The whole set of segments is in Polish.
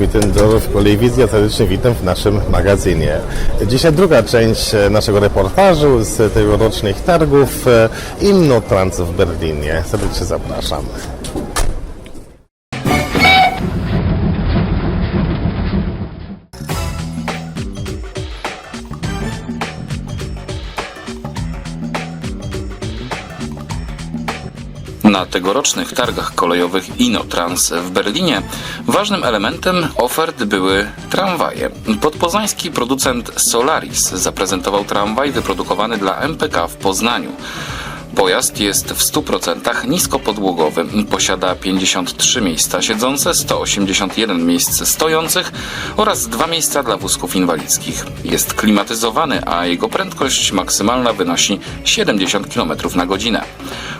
Schmittendorf, Kolewizja. Serdecznie witam w naszym magazynie. Dzisiaj druga część e, naszego reportażu z tegorocznych targów e, Innotrans w Berlinie. Serdecznie zapraszam. Na tegorocznych targach kolejowych Inotrans w Berlinie ważnym elementem ofert były tramwaje. Podpoznański producent Solaris zaprezentował tramwaj wyprodukowany dla MPK w Poznaniu. Pojazd jest w 100% niskopodłogowy. Posiada 53 miejsca siedzące, 181 miejsc stojących oraz dwa miejsca dla wózków inwalidzkich. Jest klimatyzowany, a jego prędkość maksymalna wynosi 70 km na godzinę.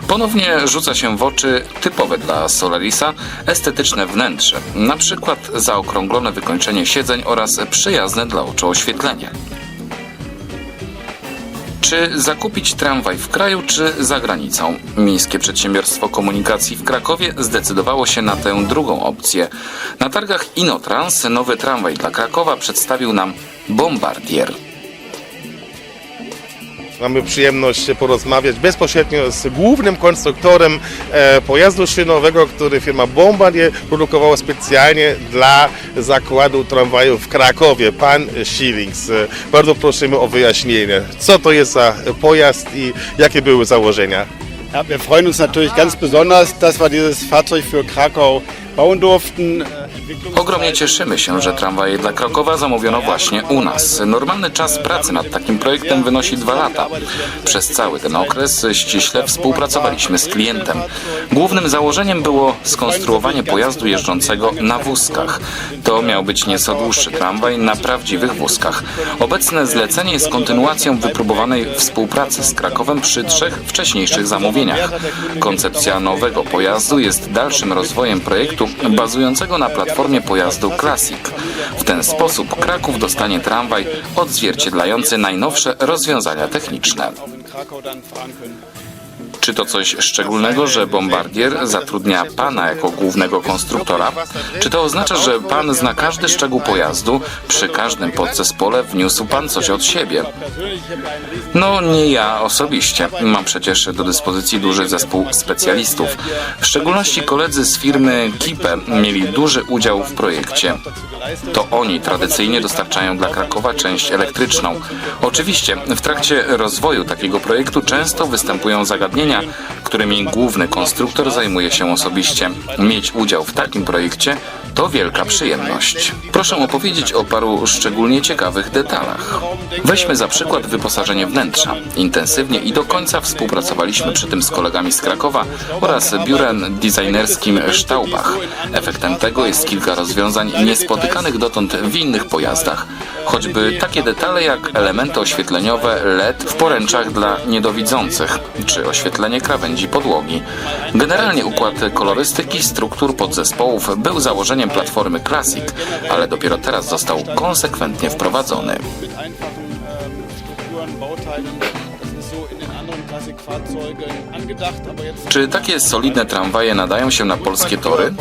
Ponownie rzuca się w oczy typowe dla Solarisa estetyczne wnętrze, przykład zaokrąglone wykończenie siedzeń oraz przyjazne dla oczu oświetlenie. Czy zakupić tramwaj w kraju, czy za granicą? Miejskie Przedsiębiorstwo Komunikacji w Krakowie zdecydowało się na tę drugą opcję. Na targach Inotrans nowy tramwaj dla Krakowa przedstawił nam Bombardier. Mamy przyjemność porozmawiać bezpośrednio z głównym konstruktorem e, pojazdu szynowego, który firma Bombardier produkowała specjalnie dla zakładu tramwaju w Krakowie, pan Schillings. E, Bardzo prosimy o wyjaśnienie, co to jest za pojazd i jakie były założenia. Ja, wir freuen uns natürlich ganz besonders, dass wir dieses Fahrzeug für Krakau. Ogromnie cieszymy się, że tramwaje dla Krakowa zamówiono właśnie u nas. Normalny czas pracy nad takim projektem wynosi dwa lata. Przez cały ten okres ściśle współpracowaliśmy z klientem. Głównym założeniem było skonstruowanie pojazdu jeżdżącego na wózkach. To miał być nieco dłuższy tramwaj na prawdziwych wózkach. Obecne zlecenie jest kontynuacją wypróbowanej współpracy z Krakowem przy trzech wcześniejszych zamówieniach. Koncepcja nowego pojazdu jest dalszym rozwojem projektu bazującego na platformie pojazdu Classic. W ten sposób Kraków dostanie tramwaj odzwierciedlający najnowsze rozwiązania techniczne. Czy to coś szczególnego, że Bombardier zatrudnia pana jako głównego konstruktora? Czy to oznacza, że pan zna każdy szczegół pojazdu, przy każdym podzespole wniósł pan coś od siebie? No, nie ja osobiście. Mam przecież do dyspozycji duży zespół specjalistów. W szczególności koledzy z firmy Kipe mieli duży udział w projekcie. To oni tradycyjnie dostarczają dla Krakowa część elektryczną. Oczywiście w trakcie rozwoju takiego projektu często występują zagadnienia, którymi główny konstruktor zajmuje się osobiście. Mieć udział w takim projekcie to wielka przyjemność. Proszę opowiedzieć o paru szczególnie ciekawych detalach. Weźmy za przykład wyposażenie wnętrza. Intensywnie i do końca współpracowaliśmy przy tym z kolegami z Krakowa oraz biurem designerskim Staubach. Efektem tego jest kilka rozwiązań niespotykanych dotąd w innych pojazdach. Choćby takie detale jak elementy oświetleniowe LED w poręczach dla niedowidzących, czy oświetlenie krawędzi podłogi. Generalnie układ kolorystyki struktur podzespołów był założeniem platformy Classic, ale dopiero teraz został konsekwentnie wprowadzony. Czy takie solidne tramwaje nadają się na polskie tory?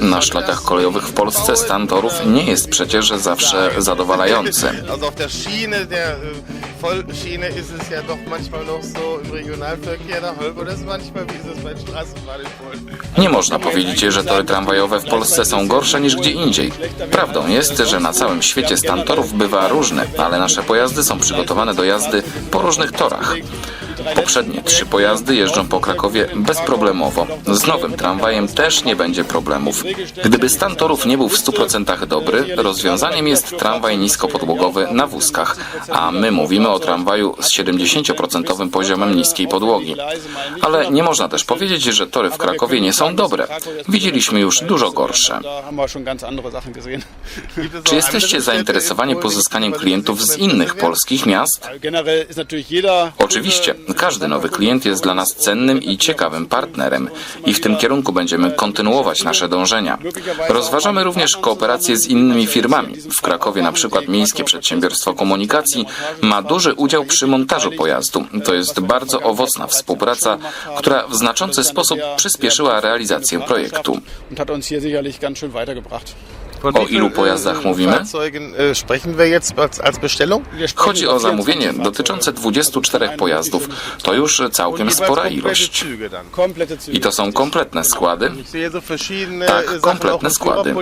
Na szlakach kolejowych w Polsce stan torów nie jest przecież zawsze zadowalający. Vollschiene ist es ja doch manchmal noch so im Regionalverkehr, manchmal, wie ist es bei. Nie można powiedzieć, że tory tramwajowe w Polsce są gorsze niż gdzie indziej. Prawdą jest, że na całym świecie stan torów bywa różny, ale nasze pojazdy są przygotowane do jazdy po różnych torach. Poprzednie trzy pojazdy jeżdżą po Krakowie bezproblemowo. Z nowym tramwajem też nie będzie problemów. Gdyby stan torów nie był w 100% dobry, rozwiązaniem jest tramwaj niskopodłogowy na wózkach, a my mówimy o tramwaju z 70% poziomem niskiej podłogi. Ale nie można też powiedzieć, że tory w Krakowie nie są dobre. Widzieliśmy już dużo gorsze. Czy jesteście zainteresowani pozyskaniem klientów z innych polskich miast? Oczywiście, każdy nowy klient jest dla nas cennym i ciekawym partnerem i w tym kierunku będziemy kontynuować nasze dążenia. Rozważamy również kooperację z innymi firmami. W Krakowie na przykład Miejskie Przedsiębiorstwo Komunikacji ma duży udział przy montażu pojazdu. To jest bardzo owocna współpraca, która w znaczący sposób przyspieszyła realizację projektu. O ilu pojazdach mówimy? Chodzi o zamówienie dotyczące 24 pojazdów. To już całkiem spora ilość. I to są kompletne składy. Tak, kompletne składy.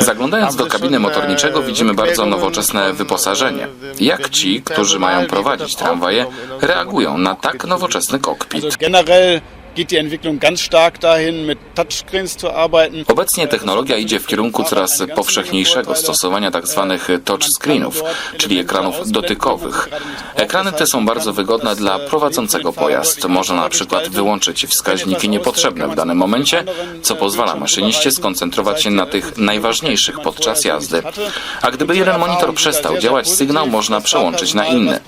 Zaglądając do kabiny motorniczego widzimy bardzo nowoczesne wyposażenie. Jak ci, którzy mają prowadzić tramwaje, reagują na tak nowoczesny kokpit. Obecnie technologia idzie w kierunku coraz powszechniejszego stosowania tzw. touchscreenów, czyli ekranów dotykowych. Ekrany te są bardzo wygodne dla prowadzącego pojazd. Można na przykład wyłączyć wskaźniki niepotrzebne w danym momencie, co pozwala maszyniście skoncentrować się na tych najważniejszych podczas jazdy. A gdyby jeden monitor przestał działać, sygnał można przełączyć na inny.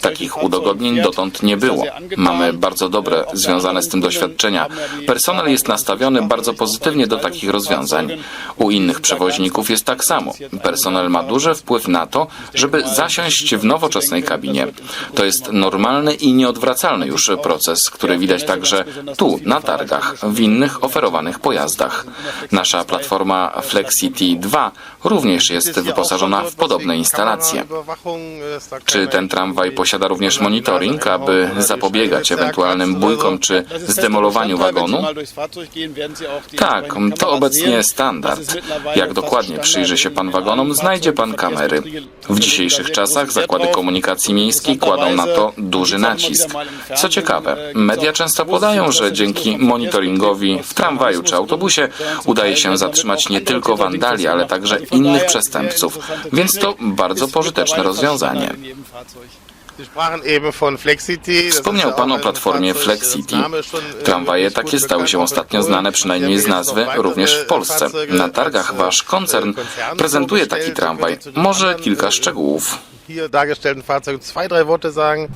Takich udogodnień dotąd nie było. Mamy bardzo dobre związane z tym doświadczenia. Personel jest nastawiony bardzo pozytywnie do takich rozwiązań. U innych przewoźników jest tak samo. Personel ma duży wpływ na to, żeby zasiąść w nowoczesnej kabinie. To jest normalny i nieodwracalny już proces, który widać także tu, na targach, w innych oferowanych pojazdach. Nasza platforma FlexiT 2 również jest wyposażona w podobne instalacje. Czy ten tramwaj posiada również monitoring, aby zapobiegać ewentualnym bójkom czy zdemolowaniu wagonu? Tak, to obecnie standard. Jak dokładnie przyjrzy się pan wagonom, znajdzie pan kamery. W dzisiejszych czasach zakłady komunikacji miejskiej kładą na to duży nacisk. Co ciekawe, media często podają, że dzięki monitoringowi w tramwaju czy autobusie udaje się zatrzymać nie tylko wandali, ale także innych przestępców, więc to bardzo pożyteczne rozwiązanie. Wspomniał Pan o platformie Flexity. Tramwaje takie stały się ostatnio znane przynajmniej z nazwy również w Polsce. Na targach Wasz koncern prezentuje taki tramwaj. Może kilka szczegółów.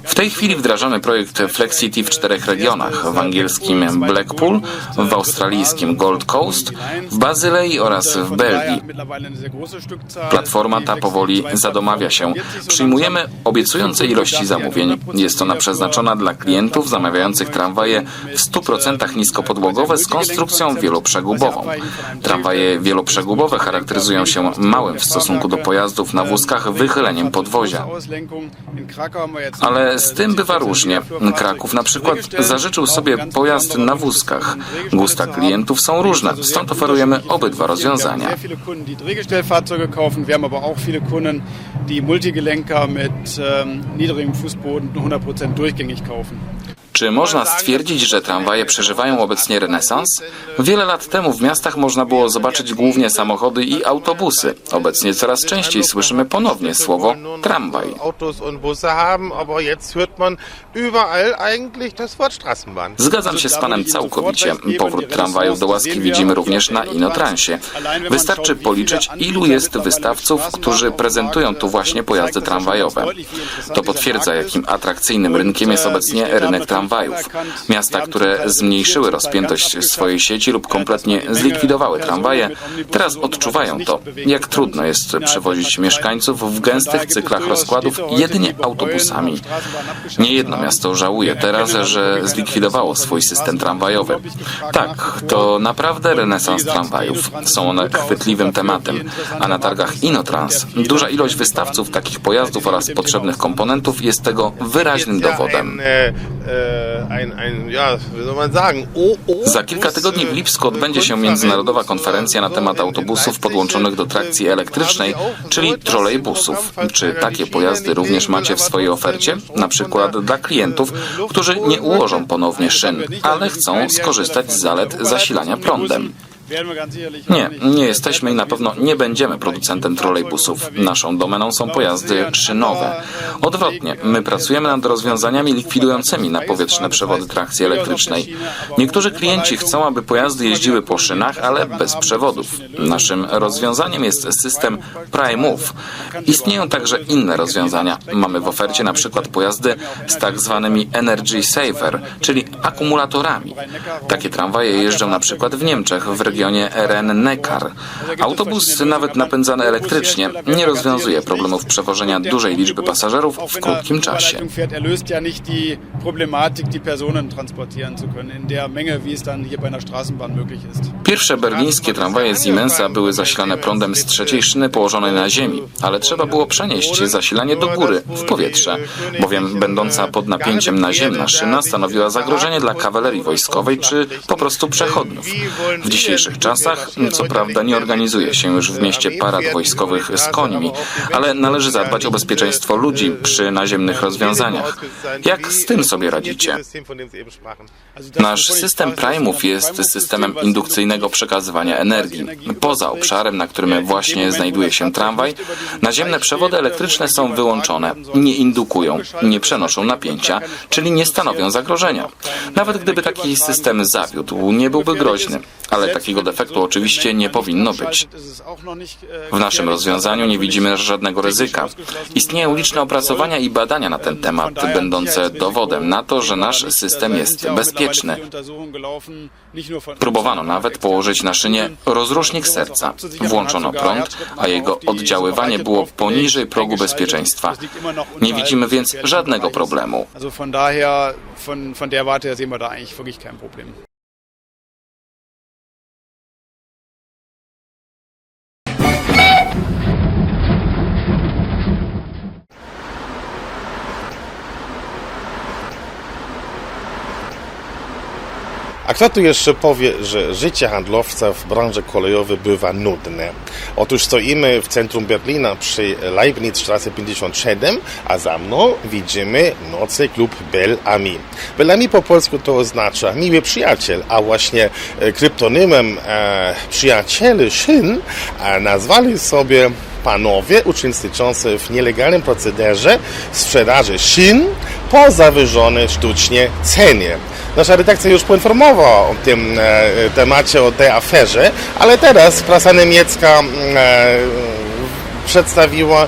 W tej chwili wdrażamy projekt FlexCity w czterech regionach. W angielskim Blackpool, w australijskim Gold Coast, w Bazylei oraz w Belgii. Platforma ta powoli zadomawia się. Przyjmujemy obiecujące ilości zamówień. Jest ona przeznaczona dla klientów zamawiających tramwaje w 100% niskopodłogowe z konstrukcją wieloprzegubową. Tramwaje wieloprzegubowe charakteryzują się małym w stosunku do pojazdów na wózkach wychyleniem podwozia. Ale z tym bywa różnie. Kraków na przykład zażyczył sobie pojazd na wózkach. Gusta klientów są różne, stąd oferujemy obydwa rozwiązania. Wir haben sehr viele Kunden, die Drehgestellfahrzeuge kaufen. Wir haben aber auch viele Kunden, die Multigelenker mit niedrigem Fußboden 100% durchgängig kaufen. Czy można stwierdzić, że tramwaje przeżywają obecnie renesans? Wiele lat temu w miastach można było zobaczyć głównie samochody i autobusy. Obecnie coraz częściej słyszymy ponownie słowo tramwaj. Zgadzam się z panem całkowicie. Powrót tramwajów do łaski widzimy również na Inotransie. Wystarczy policzyć, ilu jest wystawców, którzy prezentują tu właśnie pojazdy tramwajowe. To potwierdza, jakim atrakcyjnym rynkiem jest obecnie rynek tramwajów. Miasta, które zmniejszyły rozpiętość swojej sieci lub kompletnie zlikwidowały tramwaje, teraz odczuwają to, jak trudno jest przewozić mieszkańców w gęstych cyklach rozkładów jedynie autobusami. Niejedno miasto żałuje teraz, że zlikwidowało swój system tramwajowy. Tak, to naprawdę renesans tramwajów. Są one chwytliwym tematem, a na targach Inotrans duża ilość wystawców takich pojazdów oraz potrzebnych komponentów jest tego wyraźnym dowodem. Za kilka tygodni w Lipsku odbędzie się międzynarodowa konferencja na temat autobusów podłączonych do trakcji elektrycznej, czyli trolejbusów. Czy takie pojazdy również macie w swojej ofercie? Na przykład dla klientów, którzy nie ułożą ponownie szyn, ale chcą skorzystać z zalet zasilania prądem. Nie, nie jesteśmy i na pewno nie będziemy producentem trolejbusów. Naszą domeną są pojazdy szynowe. Odwrotnie, my pracujemy nad rozwiązaniami likwidującymi napowietrzne przewody trakcji elektrycznej. Niektórzy klienci chcą, aby pojazdy jeździły po szynach, ale bez przewodów. Naszym rozwiązaniem jest system PriMove. Istnieją także inne rozwiązania. Mamy w ofercie na przykład pojazdy z tak zwanymi Energy Saver, czyli akumulatorami. Takie tramwaje jeżdżą na przykład w Niemczech, w regionie regionie RN-Neckar. Autobus, nawet napędzany elektrycznie, nie rozwiązuje problemów przewożenia dużej liczby pasażerów w krótkim czasie. Er. Pierwsze berlińskie tramwaje Siemensa były zasilane prądem z trzeciej szyny położonej na ziemi, ale trzeba było przenieść zasilanie do góry, w powietrze, bowiem będąca pod napięciem naziemna szyna stanowiła zagrożenie dla kawalerii wojskowej czy po prostu przechodniów. W dzisiejszych czasach, co prawda, nie organizuje się już w mieście parad wojskowych z końmi, ale należy zadbać o bezpieczeństwo ludzi przy naziemnych rozwiązaniach. Jak z tym sobie radzicie? Nasz system Prime'ów jest systemem indukcyjnego przekazywania energii. Poza obszarem, na którym właśnie znajduje się tramwaj, naziemne przewody elektryczne są wyłączone, nie indukują, nie przenoszą napięcia, czyli nie stanowią zagrożenia. Nawet gdyby taki system zawiódł, nie byłby groźny, ale takiego defektu oczywiście nie powinno być. W naszym rozwiązaniu nie widzimy żadnego ryzyka. Istnieją liczne opracowania i badania na ten temat, będące dowodem na to, że nasz system jest bezpieczny. Próbowano nawet położyć na szynie rozrusznik serca. Włączono prąd, a jego oddziaływanie było poniżej progu bezpieczeństwa. Nie widzimy więc żadnego problemu. A kto tu jeszcze powie, że życie handlowca w branży kolejowej bywa nudne? Otóż stoimy w centrum Berlina przy Leibnizstraße 57, a za mną widzimy nocy klub Bel Ami. Bel Ami po polsku to oznacza miły przyjaciel, a właśnie e, kryptonymem e, przyjaciele szyn nazwali sobie panowie uczestniczący w nielegalnym procederze sprzedaży szyn po zawyżonej sztucznie cenie. Nasza redakcja już poinformowała o tym e, temacie, o tej aferze, ale teraz prasa niemiecka e, przedstawiła e,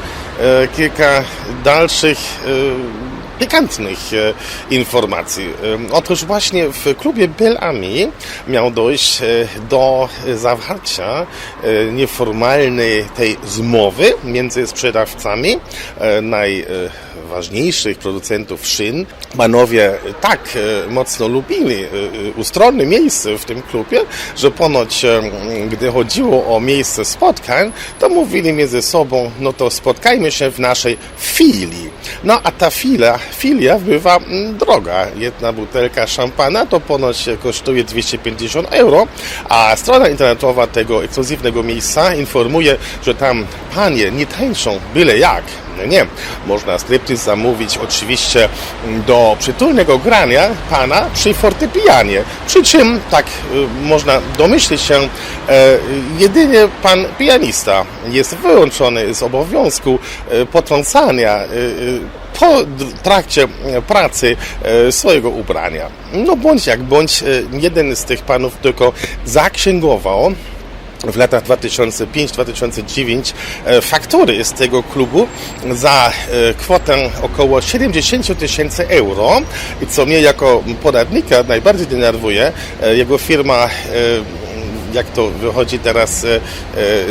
kilka dalszych e, pikantnych e, informacji. E, Otóż właśnie w klubie Belami miał dojść e, do zawarcia nieformalnej tej zmowy między sprzedawcami e, najważniejszych producentów szyn. Panowie tak e, mocno lubili e, e, ustronne miejsce w tym klubie, że ponoć gdy chodziło o miejsce spotkań, to mówili między sobą, no to spotkajmy się w naszej filii. No a ta filia, filia bywa mm, droga. Jedna butelka szampana to ponoć kosztuje 250 euro, a strona internetowa tego ekskluzywnego miejsca informuje, że tam panie nie tańczą byle jak. No nie, można striptease zamówić oczywiście do przytulnego grania pana przy fortepianie. Przy czym, tak y, można domyślić się, e, jedynie pan pianista jest wyłączony z obowiązku e, potrącania e, po trakcie pracy swojego ubrania. No bądź jak bądź, jeden z tych panów tylko zaksięgował w latach 2005-2009 e, faktury z tego klubu za e, kwotę około 70 tysięcy euro, i co mnie jako podatnika najbardziej denerwuje. E, Jego firma jak to wychodzi teraz e,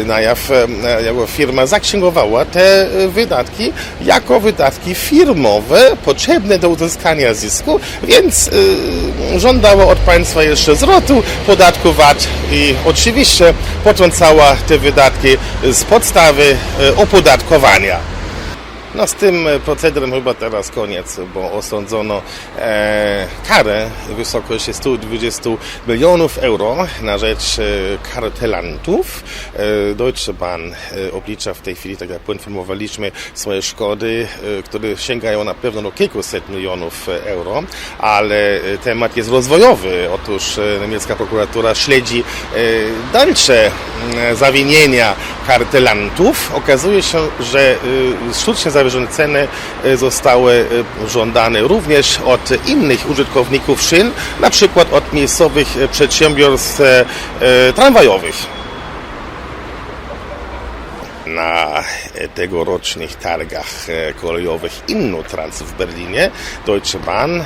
e, na jaw, e, firma zaksięgowała te wydatki jako wydatki firmowe potrzebne do uzyskania zysku, więc żądała od państwa jeszcze zwrotu podatku VAT i oczywiście potrącała te wydatki z podstawy opodatkowania. No z tym e, procederem chyba teraz koniec, bo osądzono e, karę w wysokości 120 milionów euro na rzecz e, kartelantów. E, Deutsche Bahn e, oblicza w tej chwili, tak jak poinformowaliśmy, swoje szkody, e, które sięgają na pewno do kilkuset milionów e, euro, ale e, temat jest rozwojowy. Otóż e, niemiecka prokuratura śledzi e, dalsze m, zawinienia kartelantów. Okazuje się, że e, sztucznie zawyżone ceny e, zostały e, żądane również od innych użytkowników szyn, na przykład od miejscowych e, przedsiębiorstw tramwajowych. Na tegorocznych targach e, kolejowych Innotrans w Berlinie Deutsche Bahn e,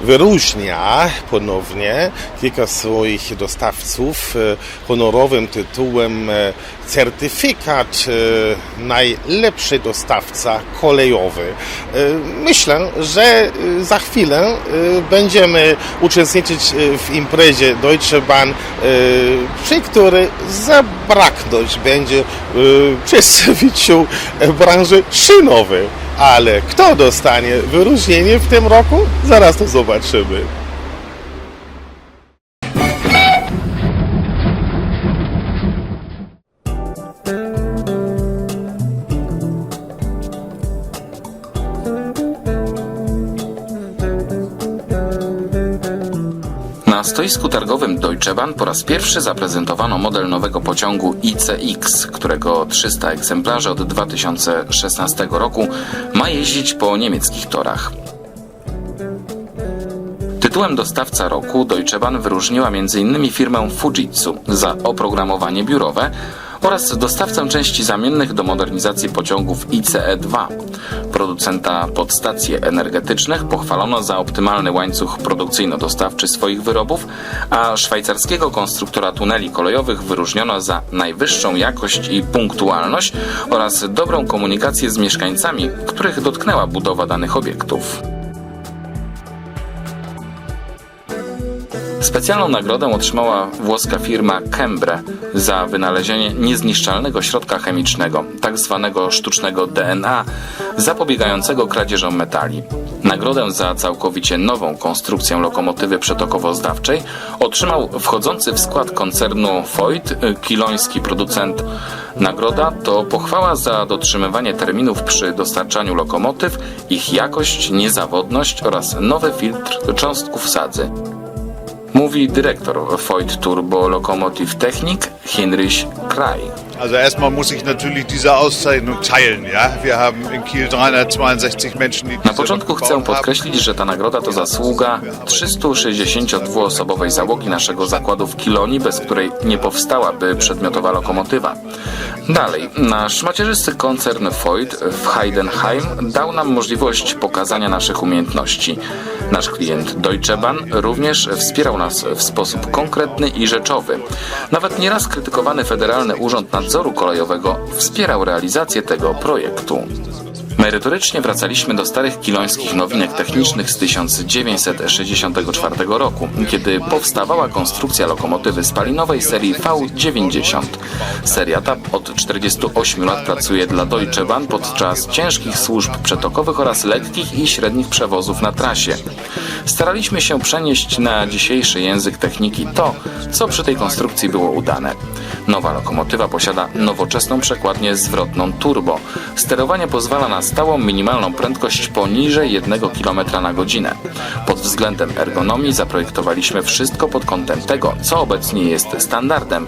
wyróżnia ponownie kilka swoich dostawców e, honorowym tytułem certyfikat najlepszy dostawca kolejowy. Myślę, że za chwilę będziemy uczestniczyć w imprezie Deutsche Bahn, przy której zabraknąć będzie e, przedstawiciel e, branży szynowej. Ale kto dostanie wyróżnienie w tym roku? Zaraz to zobaczymy. Stoisku targowym Deutsche Bahn po raz pierwszy zaprezentowano model nowego pociągu ICX, którego 300 egzemplarzy od 2016 roku ma jeździć po niemieckich torach. Tytułem dostawca roku Deutsche Bahn wyróżniła m.in. firmę Fujitsu za oprogramowanie biurowe oraz dostawcę części zamiennych do modernizacji pociągów ICE-2. Producenta podstacji energetycznych pochwalono za optymalny łańcuch produkcyjno-dostawczy swoich wyrobów, a szwajcarskiego konstruktora tuneli kolejowych wyróżniono za najwyższą jakość i punktualność oraz dobrą komunikację z mieszkańcami, których dotknęła budowa danych obiektów. Specjalną nagrodę otrzymała włoska firma Kembre za wynalezienie niezniszczalnego środka chemicznego, tak zwanego sztucznego DNA, zapobiegającego kradzieżom metali. Nagrodę za całkowicie nową konstrukcję lokomotywy przetokowo-zdawczej otrzymał wchodzący w skład koncernu Voigt, kiloński producent. Nagroda to pochwała za dotrzymywanie terminów przy dostarczaniu lokomotyw, ich jakość, niezawodność oraz nowy filtr cząstków sadzy. Mówi dyrektor Voigt Turbo Lokomotiv Technik Heinrich Kraj. Also erstmal muss ich natürlich diese Auszeichnung teilen. Ja? Wir haben in Kiel 362 Menschen, die Na początku chcę podkreślić, że ta nagroda to zasługa 362-osobowej załogi naszego zakładu w Kilonii, bez której nie powstałaby przedmiotowa lokomotywa. Dalej, nasz macierzysty koncern Voigt w Heidenheim dał nam możliwość pokazania naszych umiejętności. Nasz klient Deutsche Bahn również wspierał nas w sposób konkretny i rzeczowy. Nawet nieraz krytykowany Federalny Urząd Nadzoru Kolejowego wspierał realizację tego projektu. Merytorycznie wracaliśmy do starych kilońskich nowinek technicznych z 1964 roku, kiedy powstawała konstrukcja lokomotywy spalinowej serii V90. Seria ta od 48 lat pracuje dla Deutsche Bahn podczas ciężkich służb przetokowych oraz lekkich i średnich przewozów na trasie. Staraliśmy się przenieść na dzisiejszy język techniki to, co przy tej konstrukcji było udane. Nowa lokomotywa posiada nowoczesną przekładnię zwrotną turbo. Sterowanie pozwala na stałą minimalną prędkość poniżej 1 km na godzinę. Pod względem ergonomii zaprojektowaliśmy wszystko pod kątem tego, co obecnie jest standardem.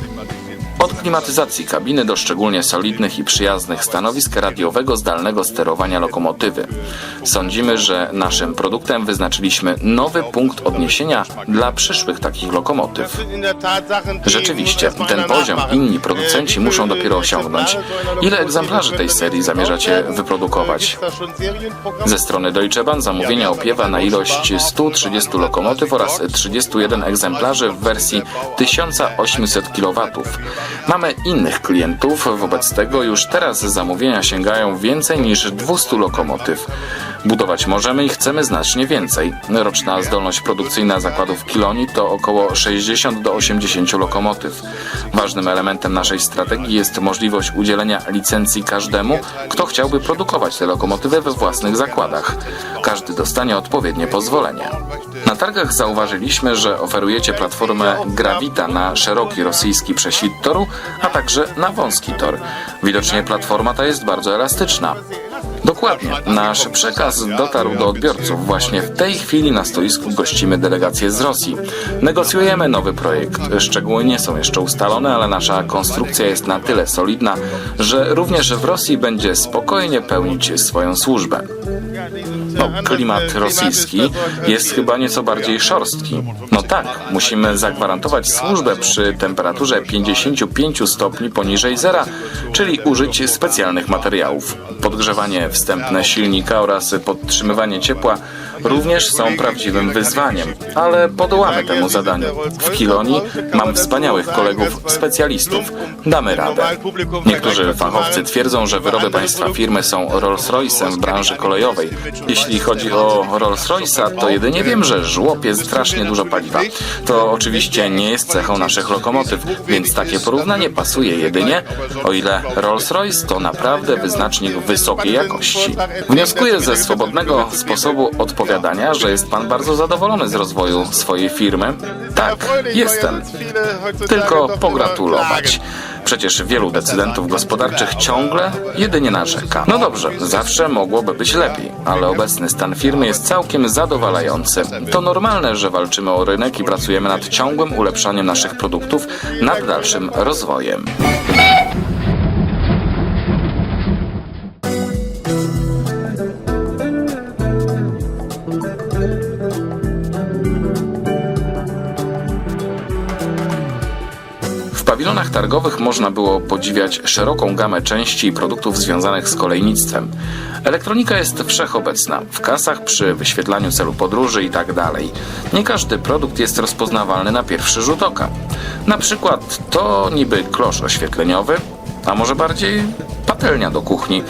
Od klimatyzacji kabiny do szczególnie solidnych i przyjaznych stanowisk radiowego zdalnego sterowania lokomotywy. Sądzimy, że naszym produktem wyznaczyliśmy nowy punkt odniesienia dla przyszłych takich lokomotyw. Rzeczywiście, ten poziom inni producenci muszą dopiero osiągnąć. Ile egzemplarzy tej serii zamierzacie wyprodukować? Ze strony Deutsche Bahn zamówienia opiewa na ilość 130 lokomotyw oraz 31 egzemplarzy w wersji 1800 kW. Mamy innych klientów, wobec tego już teraz zamówienia sięgają więcej niż 200 lokomotyw. Budować możemy i chcemy znacznie więcej. Roczna zdolność produkcyjna zakładów Kiloni to około 60 do 80 lokomotyw. Ważnym elementem naszej strategii jest możliwość udzielenia licencji każdemu, kto chciałby produkować te lokomotywy we własnych zakładach. Każdy dostanie odpowiednie pozwolenie. Na targach zauważyliśmy, że oferujecie platformę Gravita na szeroki rosyjski prześwit toru, a także na wąski tor. Widocznie platforma ta jest bardzo elastyczna. Dokładnie. Nasz przekaz dotarł do odbiorców. Właśnie w tej chwili na stoisku gościmy delegację z Rosji. Negocjujemy nowy projekt. Szczegóły nie są jeszcze ustalone, ale nasza konstrukcja jest na tyle solidna, że również w Rosji będzie spokojnie pełnić swoją służbę. No, klimat rosyjski jest chyba nieco bardziej szorstki. No tak, musimy zagwarantować służbę przy temperaturze 55 stopni poniżej zera, czyli użyć specjalnych materiałów. Podgrzewanie wstępne silnika oraz podtrzymywanie ciepła również są prawdziwym wyzwaniem, ale podołamy temu zadaniu. W Kilonii mam wspaniałych kolegów specjalistów. Damy radę. Niektórzy fachowcy twierdzą, że wyroby państwa firmy są Rolls-Royce'em w branży kolejowej. Jeśli chodzi o Rolls-Royce'a, to jedynie wiem, że żłopie strasznie dużo paliwa. To oczywiście nie jest cechą naszych lokomotyw, więc takie porównanie pasuje jedynie, o ile Rolls-Royce to naprawdę wyznacznik wysokiej jakości. Wnioskuję ze swobodnego sposobu odpowiadania, że jest pan bardzo zadowolony z rozwoju swojej firmy. Tak, jestem. Tylko pogratulować. Przecież wielu decydentów gospodarczych ciągle jedynie narzeka. No dobrze, zawsze mogłoby być lepiej, ale obecny stan firmy jest całkiem zadowalający. To normalne, że walczymy o rynek i pracujemy nad ciągłym ulepszaniem naszych produktów, nad dalszym rozwojem. Targowych można było podziwiać szeroką gamę części i produktów związanych z kolejnictwem. Elektronika jest wszechobecna, w kasach, przy wyświetlaniu celu podróży itd. Nie każdy produkt jest rozpoznawalny na pierwszy rzut oka. Na przykład to niby klosz oświetleniowy, a może bardziej patelnia do kuchni,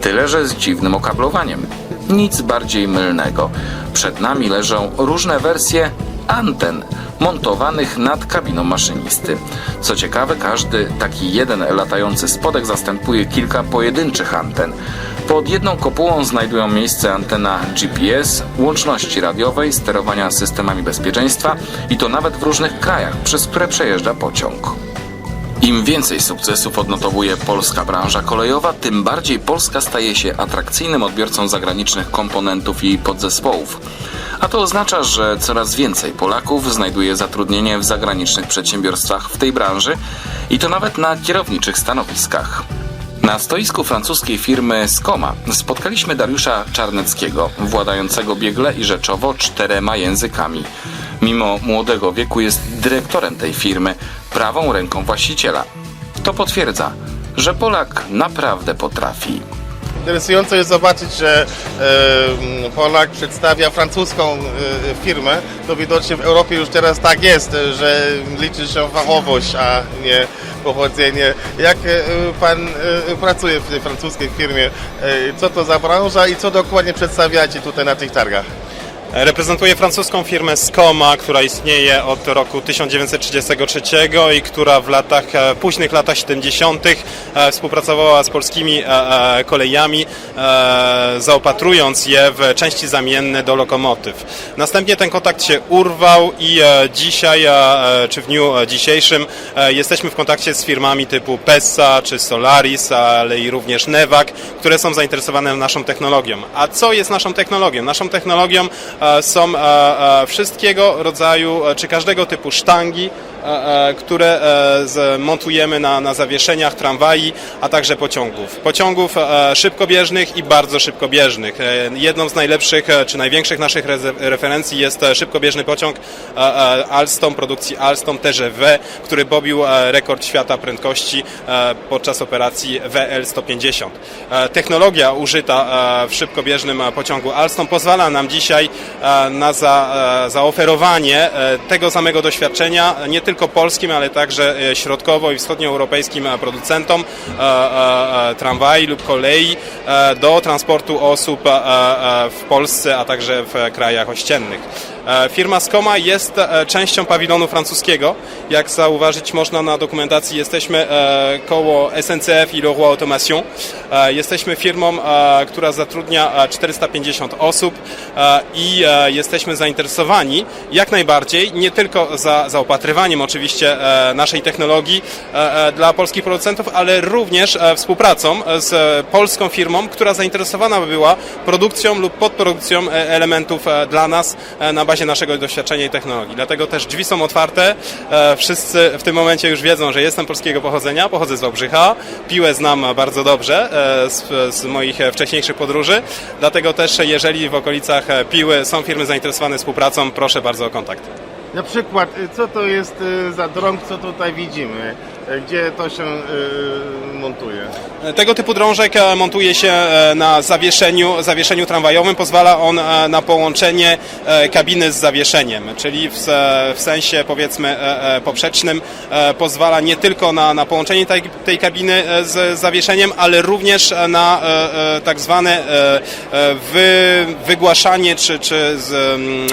tyle że z dziwnym okablowaniem. Nic bardziej mylnego. Przed nami leżą różne wersje anten montowanych nad kabiną maszynisty. Co ciekawe, każdy taki jeden latający spodek zastępuje kilka pojedynczych anten. Pod jedną kopułą znajdują miejsce antena GPS, łączności radiowej, sterowania systemami bezpieczeństwa i to nawet w różnych krajach, przez które przejeżdża pociąg. Im więcej sukcesów odnotowuje polska branża kolejowa, tym bardziej Polska staje się atrakcyjnym odbiorcą zagranicznych komponentów i podzespołów. A to oznacza, że coraz więcej Polaków znajduje zatrudnienie w zagranicznych przedsiębiorstwach w tej branży i to nawet na kierowniczych stanowiskach. Na stoisku francuskiej firmy Skoma spotkaliśmy Dariusza Czarneckiego, władającego biegle i rzeczowo czterema językami. Mimo młodego wieku jest dyrektorem tej firmy, prawą ręką właściciela. To potwierdza, że Polak naprawdę potrafi. Interesujące jest zobaczyć, że Polak przedstawia francuską e, firmę. To widocznie w Europie już teraz tak jest, że liczy się fachowość, a nie pochodzenie. Jak e, pan e, pracuje w tej francuskiej firmie? Co to za branża i co dokładnie przedstawiacie tutaj na tych targach? Reprezentuję francuską firmę Skoma, która istnieje od roku 1933 i która w latach, e, późnych latach 70. e, współpracowała z polskimi e, kolejami, zaopatrując je w części zamienne do lokomotyw. Następnie ten kontakt się urwał i dzisiaj, czy w dniu dzisiejszym, jesteśmy w kontakcie z firmami typu Pessa czy Solaris, ale i również Nevak, które są zainteresowane naszą technologią. A co jest naszą technologią? Naszą technologią są e, e, wszystkiego rodzaju, e, czy każdego typu sztangi, e, e, które e, montujemy na, na zawieszeniach tramwai, a także pociągów. Pociągów e, szybkobieżnych i bardzo szybkobieżnych. E, Jedną z najlepszych, e, czy największych naszych referencji jest e, szybkobieżny pociąg e, e, Alstom, produkcji Alstom TGV, który pobił e, rekord świata prędkości e, podczas operacji WL-150. E, Technologia użyta e, w szybkobieżnym e, pociągu Alstom pozwala nam dzisiaj e, na za, e, zaoferowanie e, tego samego doświadczenia nie tylko polskim, ale także e, środkowo- i wschodnioeuropejskim e, producentom e, e, e, tramwaj lub kolei e, do transportu osób e, e, w Polsce, a także w krajach ościennych. E, Firma Skoma jest e, częścią pawilonu francuskiego. Jak zauważyć można na dokumentacji, jesteśmy e, koło SNCF i Leroy Automation. Jesteśmy firmą, która zatrudnia e, 450 osób i jesteśmy zainteresowani jak najbardziej, nie tylko za zaopatrywaniem oczywiście naszej technologii dla polskich producentów, ale również współpracą z polską firmą, która zainteresowana by była produkcją lub podprodukcją elementów dla nas na bazie naszego doświadczenia i technologii. Dlatego też drzwi są otwarte. E, Wszyscy w tym momencie już wiedzą, że jestem polskiego pochodzenia, pochodzę z Wałbrzycha. Piłę znam bardzo dobrze e, z, z moich wcześniejszych podróży. Dlatego też, jeżeli w okolicach Piły są firmy zainteresowane współpracą, proszę bardzo o kontakt. Na przykład, y, co to jest y, za drąg, co tutaj widzimy? Gdzie to się y, montuje? Tego typu drążek e, montuje się e, na zawieszeniu, zawieszeniu tramwajowym. Pozwala on e, na połączenie kabiny z zawieszeniem, czyli w, w sensie powiedzmy poprzecznym pozwala nie tylko na, na połączenie tej, tej kabiny z zawieszeniem, ale również na tak zwane wy, wygłaszanie czy, czy z, mm,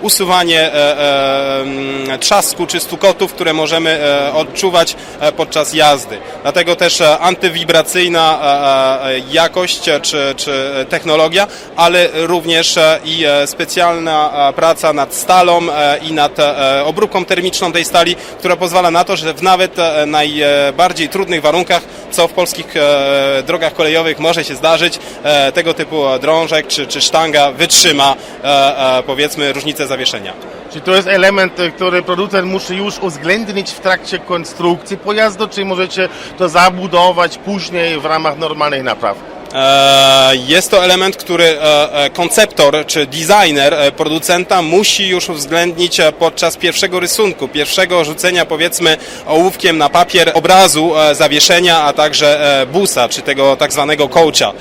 usuwanie mm, trzasku czy stukotów, które możemy odczuwać podczas jazdy. Dlatego też e, antywibracyjna e, e, jakość e, czy, czy technologia, ale również e, i e, specjalna e, praca nad stalą e, i nad e, obróbką termiczną tej stali, która pozwala na to, że w nawet e, najbardziej trudnych warunkach, co w polskich e, drogach kolejowych może się zdarzyć, e, tego typu e, drążek czy, czy sztanga wytrzyma e, e, powiedzmy różnicę zawieszenia. Czy to jest element, y, który producent musi już uwzględnić w trakcie konstrukcji pojazdu, czy możecie to zabudować później w ramach normalnych napraw? E, Jest to element, który e, e, konceptor czy designer producenta musi już uwzględnić podczas pierwszego rysunku, pierwszego rzucenia powiedzmy ołówkiem na papier obrazu zawieszenia, a także busa, czy tego tak zwanego coacha.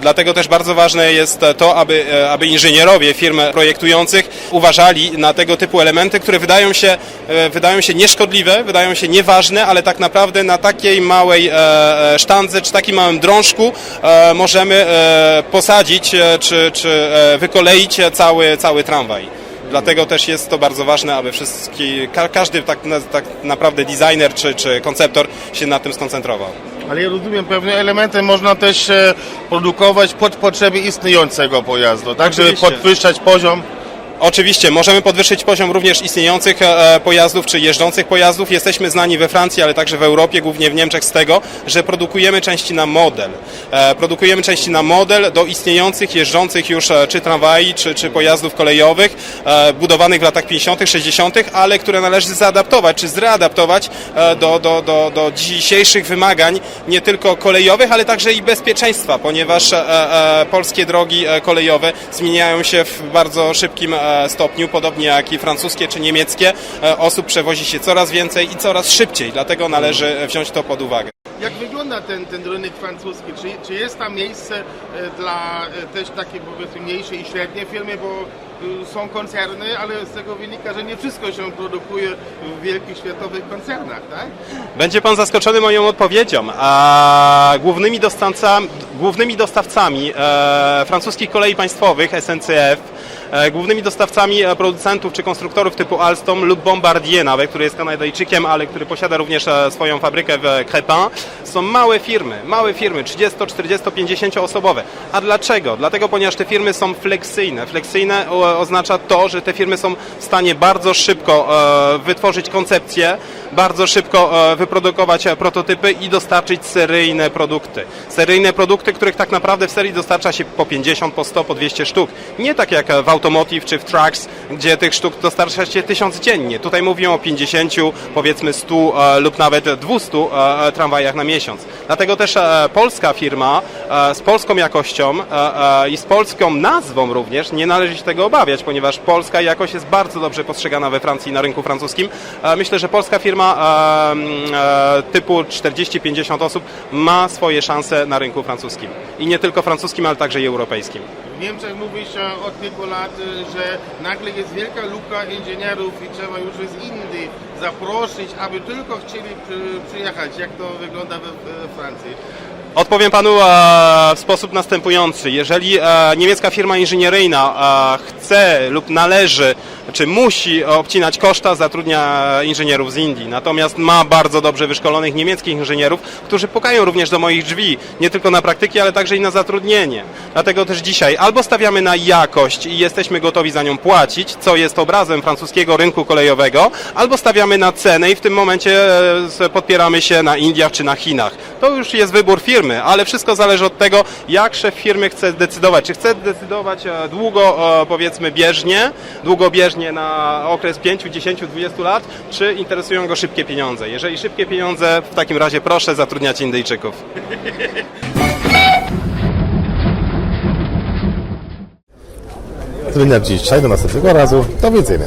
Dlatego też bardzo ważne jest to, aby, aby inżynierowie firm projektujących uważali na tego typu elementy, które wydają się, wydają się nieszkodliwe, wydają się nieważne, ale tak naprawdę na takiej małej sztandze czy takim małym drążku możemy e, posadzić e, czy, czy e, wykoleić cały, cały tramwaj. Dlatego też jest to bardzo ważne, aby wszystki, ka, każdy tak, na, tak naprawdę designer czy, czy konceptor się na tym skoncentrował. Ale ja rozumiem, pewne elementy można też produkować pod potrzeby istniejącego pojazdu, tak, żeby Oczywiście. podwyższać poziom. Oczywiście, możemy podwyższyć poziom również istniejących e, pojazdów czy jeżdżących pojazdów. Jesteśmy znani we Francji, ale także w Europie, głównie w Niemczech z tego, że produkujemy części na model. E, Produkujemy części na model do istniejących, jeżdżących już e, czy tramwaj, czy, czy pojazdów kolejowych, e, budowanych w latach 50., 60., ale które należy zaadaptować czy zreadaptować e, do, do, do, do dzisiejszych wymagań, nie tylko kolejowych, ale także i bezpieczeństwa, ponieważ e, e, polskie drogi e, kolejowe zmieniają się w bardzo szybkim e, stopniu, podobnie jak i francuskie czy niemieckie. E, Osób przewozi się coraz więcej i coraz szybciej, dlatego należy wziąć to pod uwagę. Jak wygląda ten, ten rynek francuski? Czy, czy jest tam miejsce e, dla e, też takie powiedzmy mniejsze i średnie firmy, bo e, są koncerny, ale z tego wynika, że nie wszystko się produkuje w wielkich światowych koncernach, tak? Będzie pan zaskoczony moją odpowiedzią. A głównymi, dostawcami, głównymi dostawcami e, francuskich kolei państwowych SNCF, e, głównymi dostawcami e, producentów czy konstruktorów typu Alstom lub Bombardier nawet, który jest Kanadyjczykiem, ale który posiada również e, swoją fabrykę w Crepin, są małe firmy, małe firmy, 30, 40, 50 osobowe. A dlaczego? Dlatego, ponieważ te firmy są. Fleksyjne o, oznacza to, że te firmy są w stanie bardzo szybko e, wytworzyć koncepcję, bardzo szybko e, wyprodukować e, prototypy i dostarczyć seryjne produkty. Seryjne produkty, których tak naprawdę w serii dostarcza się po 50, po 100, po 200 sztuk. Nie tak jak w Automotive czy w Trucks, gdzie tych sztuk dostarcza się 1000 dziennie. Tutaj mówimy o 50, powiedzmy 100 e, lub nawet 200 e, tramwajach na miesiąc. Dlatego też polska firma z polską jakością i z polską nazwą również nie należy się tego obawiać, ponieważ polska jakość jest bardzo dobrze postrzegana we Francji na rynku francuskim. Myślę, że polska firma e, typu 40-50 osób ma swoje szanse na rynku francuskim. I nie tylko francuskim, ale także i europejskim. W Niemczech mówi się od kilku lat, y, że nagle jest wielka luka inżynierów i trzeba już z Indii zaprosić, aby tylko chcieli przy, przyjechać. Jak to wygląda we Francji? Odpowiem panu e, w sposób następujący. Jeżeli e, niemiecka firma inżynieryjna e, chce lub należy, czy musi obcinać koszta, zatrudnia inżynierów z Indii. Natomiast ma bardzo dobrze wyszkolonych niemieckich inżynierów, którzy pukają również do moich drzwi, nie tylko na praktyki, ale także i na zatrudnienie. Dlatego też dzisiaj albo stawiamy na jakość i jesteśmy gotowi za nią płacić, co jest obrazem francuskiego rynku kolejowego, albo stawiamy na cenę i w tym momencie podpieramy się na Indiach czy na Chinach. To już jest wybór firmy, ale wszystko zależy od tego, jak szef firmy chce decydować. Czy chce decydować e, długo, e, powiedzmy bieżnie, długobieżnie na okres 5, 10, 20 lat, czy interesują go szybkie pieniądze. Jeżeli szybkie pieniądze, w takim razie proszę zatrudniać Indyjczyków. Na dzisiaj. Do następnego razu. Do widzenia.